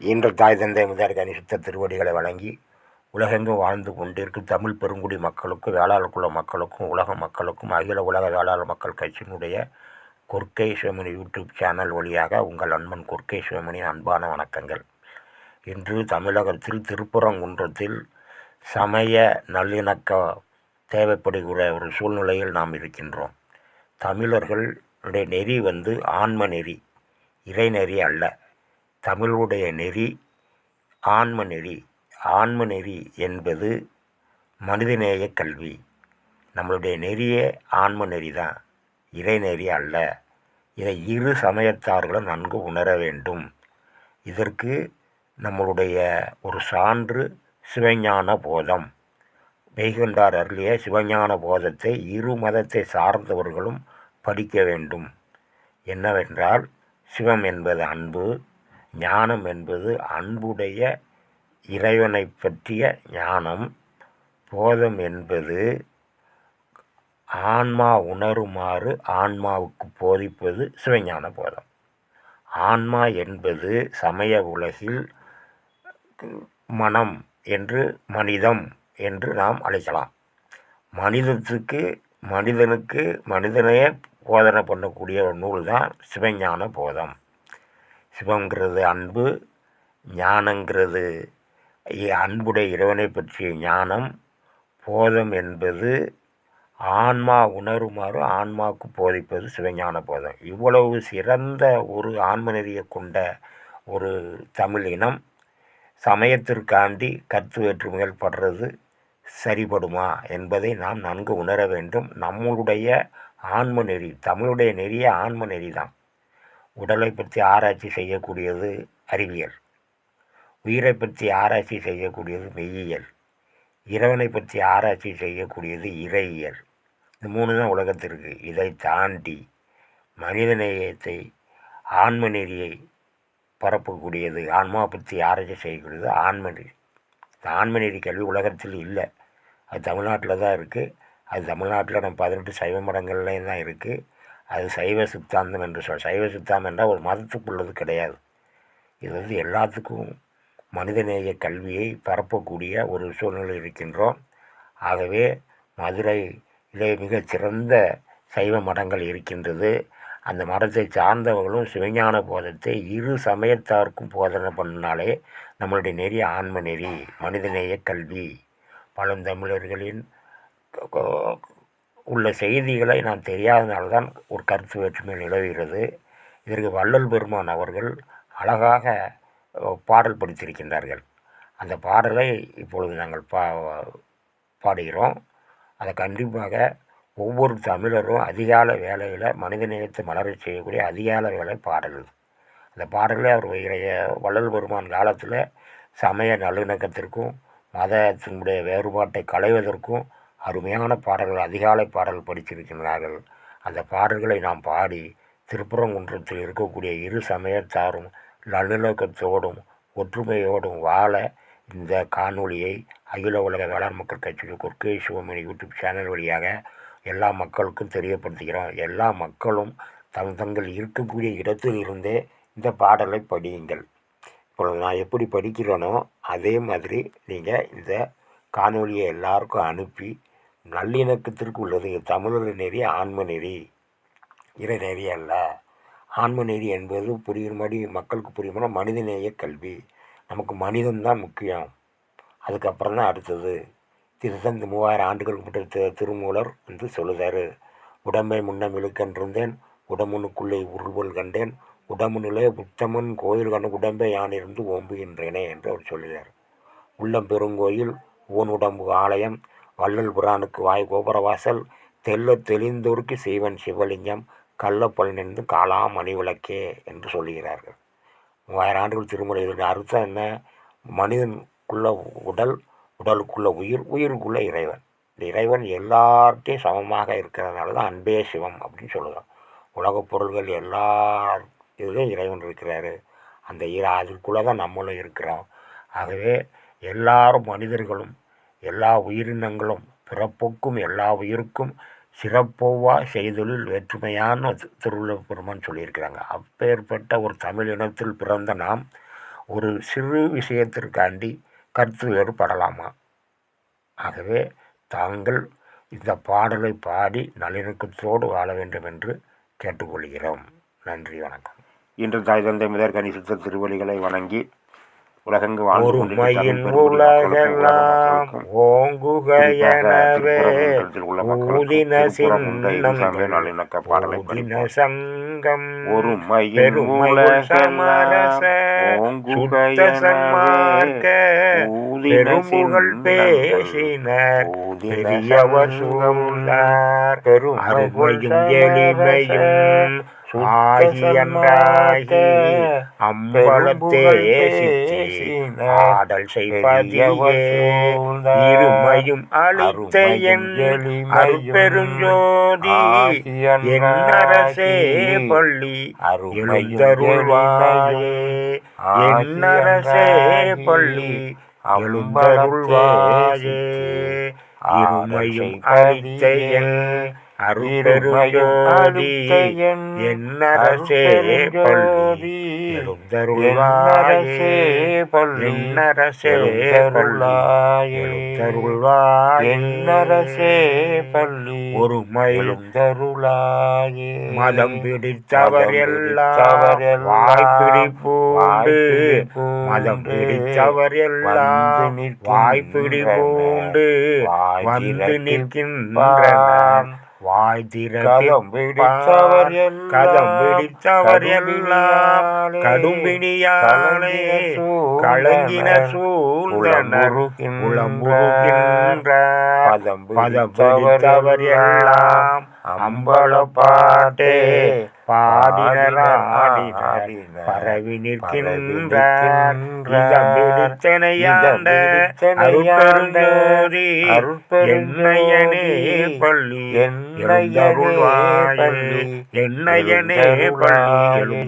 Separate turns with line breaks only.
இன்று தாய் தந்தை முதல் கனிசுத்த திருவடிகளை வழங்கி உலகெங்கும் வாழ்ந்து கொண்டிருக்கும் தமிழ் பெருங்குடி மக்களுக்கும் வேளாளர் குல மக்களுக்கும் உலக மக்களுக்கும் அகில உலக வேளாளர் மக்கள் கட்சியினுடைய கொர்க்கை சிவமணி யூடியூப் சேனல் வழியாக உங்கள் அன்பன் கொர்க்கை சிவமணியின் அன்பான வணக்கங்கள். இன்று தமிழகத்தில் திருப்பரங்குன்றத்தில் சமய நல்லிணக்க தேவைப்படுகிற ஒரு சூழ்நிலையில் நாம் இருக்கின்றோம். தமிழர்களுடைய நெறி வந்து ஆன்ம நெறி இறைநெறி அல்ல. தமிழுடைய நெறி ஆன்ம நெறி. ஆன்ம நெறி என்பது மனிதநேய கல்வி. நம்மளுடைய நெறியே ஆன்ம நெறி தான். இறைநெறி அல்ல. இதை இரு சமயத்தார்களும் நன்கு உணர வேண்டும். இதற்கு நம்மளுடைய ஒரு சான்று சிவஞான போதம். மெய்கண்டார் அருளிய சிவஞான போதத்தை இரு மதத்தை சார்ந்தவர்களும் படிக்க வேண்டும். என்னவென்றால் சிவம் என்பது அன்பு ஞானம் என்பது அன்புடைய இறைவனை பற்றிய ஞானம். போதம் என்பது ஆன்மா உணருமாறு ஆன்மாவுக்கு போதிப்பது சிவஞான போதம். ஆன்மா என்பது சமய உலகில் மனம் என்று மனிதம் என்று நாம் அழைக்கலாம். மனிதத்துக்கு மனிதனுக்கு மனிதனையே போதனை பண்ணக்கூடிய ஒரு நூல் தான் சிவஞான போதம். சிவங்கிறது அன்பு ஞானங்கிறது அன்புடைய இறைவனை பற்றிய ஞானம் போதம் என்பது ஆன்மா உணருமாறு ஆன்மாவுக்கு போதிப்பது சிவஞான போதம். இவ்வளவு சிறந்த ஒரு ஆன்ம நெறியை கொண்ட ஒரு தமிழ் இனம் சமயத்திற்காண்டி கருத்து வேற்றுமைகள் படுறது சரிபடுமா என்பதை நாம் நன்கு உணர வேண்டும். நம்மளுடைய ஆன்ம நெறி தமிழுடைய நெறிய ஆன்ம நெறி தான். உடலை பற்றி ஆராய்ச்சி செய்யக்கூடியது அறிவியல். உயிரை பற்றி ஆராய்ச்சி செய்யக்கூடியது மெய்யியல். இறைவனை பற்றி ஆராய்ச்சி செய்யக்கூடியது இறையியல். இந்த மூணு தான் உலகத்திற்கு. இதை தாண்டி மனிதநேயத்தை ஆன்ம நெறியை பரப்பக்கூடியது ஆன்மா பற்றி ஆராய்ச்சி செய்யக்கூடியது ஆன்ம நெறி இந்த ஆன்ம நெறி கல்வி உலகத்தில் இல்லை. அது தமிழ்நாட்டில் தான் இருக்குது அது தமிழ்நாட்டில் நம்ம பதினெட்டு சைவ மடங்கள்லேயும் தான் இருக்குது அது சைவ சித்தாந்தம் என்று சொல் சைவ சித்தாந்தம் என்றால் ஒரு மதத்துக்குள்ளது கிடையாது. இது வந்து எல்லாத்துக்கும் மனிதநேய கல்வியை பரப்பக்கூடிய ஒரு சூழ்நிலை இருக்கின்றோம். ஆகவே மதுரையிலே மிகச் சிறந்த சைவ மடங்கள் இருக்கின்றது. அந்த மடத்தை சார்ந்தவர்களும் சிவஞான போதத்தை இரு சமயத்தாருக்கும் போதனை பண்ணினாலே நம்மளுடைய நெறி ஆன்ம நெறி மனிதநேய கல்வி பழந்தமிழர்களின் உள்ள செய்திகளை நான் தெரியாதனால தான் ஒரு கருத்து வேற்றுமை நிலவுகிறது. இதற்கு வள்ளல் பெருமான் அவர்கள் அழகாக பாடல் படித்திருக்கின்றார்கள். அந்த பாடலை இப்பொழுது நாங்கள் பா பாடுகிறோம். அதை கண்டிப்பாக ஒவ்வொரு தமிழரும் அதிகால வேலையில் மனிதநேயத்தை மலர செய்யக்கூடிய அதிகால வேலை பாடல் அந்த பாடலில் அவர் வைகிற வள்ளல் பெருமான் காலத்தில் சமய நல்லிணக்கத்திற்கும் மதத்தினுடைய வேறுபாட்டை களைவதற்கும் அருமையான பாடல்கள் அதிகாலை பாடல் படித்திருக்கின்றார்கள். அந்த பாடல்களை நாம் பாடி திருப்பரங்குன்றத்தில் இருக்கக்கூடிய இரு சமயத்தாரும் நல்லிணக்கத்தோடும் ஒற்றுமையோடும் வாழ இந்த காணொலியை அகில உலக வேளாண் மக்கள் கட்சிக்கு கொர்க்கை சிவமணி யூடியூப் சேனல் வழியாக எல்லா மக்களுக்கும் தெரியப்படுத்துகிறோம். எல்லா மக்களும் தம் தங்கள் இருக்கக்கூடிய இடத்தில் இருந்தே இந்த பாடலை படியுங்கள். இப்பொழுது நான் எப்படி படிக்கிறேனோ அதே மாதிரி நீங்கள் இந்த காணொலியை எல்லாருக்கும் அனுப்பி நல்லிணக்கத்திற்கு உள்ளது தமிழர் நெறி ஆன்ம நெறி. இறை நெறி அல்ல. ஆன்ம நெறி என்பது புரியும்படி மக்களுக்கு புரியும்படி மனிதநேய கல்வி. நமக்கு மனிதன்தான் முக்கியம். அதுக்கப்புறம் தான் அடுத்தது. திருத்தந்து இந்த மூவாயிரம் ஆண்டுகளுக்கு முன்னாடி திருமூலர் என்று சொல்லுதார். உடம்பை முன்னம் இழுக்கன்றிருந்தேன் உடம்புனுக்குள்ளே உருவல் கண்டேன். உடம்புனுள்ளே உத்தமன் கோயில் கண்ட உடம்பை யான் இருந்து ஓம்புகின்றேனே என்று அவர் சொல்லுகிறார் உள்ளம் பெருங்கோயில் ஓன் உடம்பு ஆலயம். வள்ளல் புரானுக்கு வாய் கோபுரவாசல் தெல்ல தெளிந்தோருக்கு சீவன் சிவலிங்கம் கள்ளப்பல் நின்று காலா மணி விளக்கே என்று சொல்லுகிறார்கள். மூவாயிரம் ஆண்டுகள் திருமுறை இதனுடைய அர்த்தம் என்ன? மனிதனுக்குள்ள உடல் உடலுக்குள்ள உயிர் உயிருக்குள்ள இறைவன். இந்த இறைவன் எல்லார்ட்டையும் சமமாக இருக்கிறதுனால தான் அன்பே சிவம் அப்படின்னு சொல்லுவோம் உலகப் பொருள்கள் எல்லார் இதுலேயும் இறைவன் இருக்கிறாரு. அந்த இர அதுக்குள்ளே தான் நம்மளும் இருக்கிறோம். ஆகவே எல்லாரும் மனிதர்களும் எல்லா உயிரினங்களும் பிறப்புக்கும் எல்லா உயிருக்கும் சிறப்போவா செய்தொழில் வேற்றுமையான தி- திருவள்ளுவர் பெருமான் சொல்லியிருக்கிறாங்க. அப்பேற்பட்ட ஒரு தமிழ் இனத்தில் பிறந்த நாம் ஒரு சிறு விஷயத்திற்காண்டி கருத்து வேறுபடலாமா? ஆகவே தாங்கள் இந்த பாடலை பாடி நல்லிணக்கத்தோடு வாழ வேண்டும் என்று கேட்டுக்கொள்கிறோம். நன்றி வணக்கம். இன்று தாய் தந்தை முதற் கனி சுத்த வணங்கி உலகெங்கு வாழ்ந்து
ஒரு
கொண்டிருக்கும்
மையின்
தமிழ் பெருங்குடி மக்களுக்கும் உலக
உலகெல்லாம் ஓங்குக எனவே ஊதின
பாடலை
ஊதின. சங்கம்
ஒரு மையின்
பெருமையுள் சமரச
உலகெல்லாம் ஓங்குக சின்னங்கள்
பேசினர் பெரியவர்
சங்கம்
சூழ்ந்தார்
பெருமையுள்
அருமையும் எளிமையும் ஆகி அன்றாகி அம்பலத்தே ஆடல் இருமையும் அளித்த என் அருட்பெருஞ்சோதி என்னரசே பள்ளி எழுந்தருள்வாயே என்னரசே பள்ளி எழுந்தருள்வாயே இருமையும் அளித்த என் அருட்பெருஞ்சோதி என்னரசே பள்ளி. எழுந்தருள்வாயே என்னரசே பள்ளி. எழுந்தருள்வாயே
என்னரசே பள்ளி.
ஒரு மயில்
எழுந்தருளாயே
மதம் பிடித்தவர் எல்லாம்.
பிடித்தவரெல்லாம்
வாய்ப்பிடி பூண்டு
வாய்ப்பிடி
மதம் பிடித்தவர் எல்லாம்.
வந்து
வாய்ப்பிடி பூண்டு
வாய்
வந்து. நிற்கின்றன. வாய்.
கதம் பிடித்தவர்
கதம் பிடித்தவர் எல்லாம்
கடும்பிணியாலே
கலங்கின
பதம்
பதம் பிடித்தவர் எல்லாம் அம்பலப்பாட்டே பாடினர் ஆடினர். பரவி இதம் பிடித்தனையாண்ட அருட்பெருஞ்சோதி என்னையனே பள்ளி. என்னையனே பள்ளி.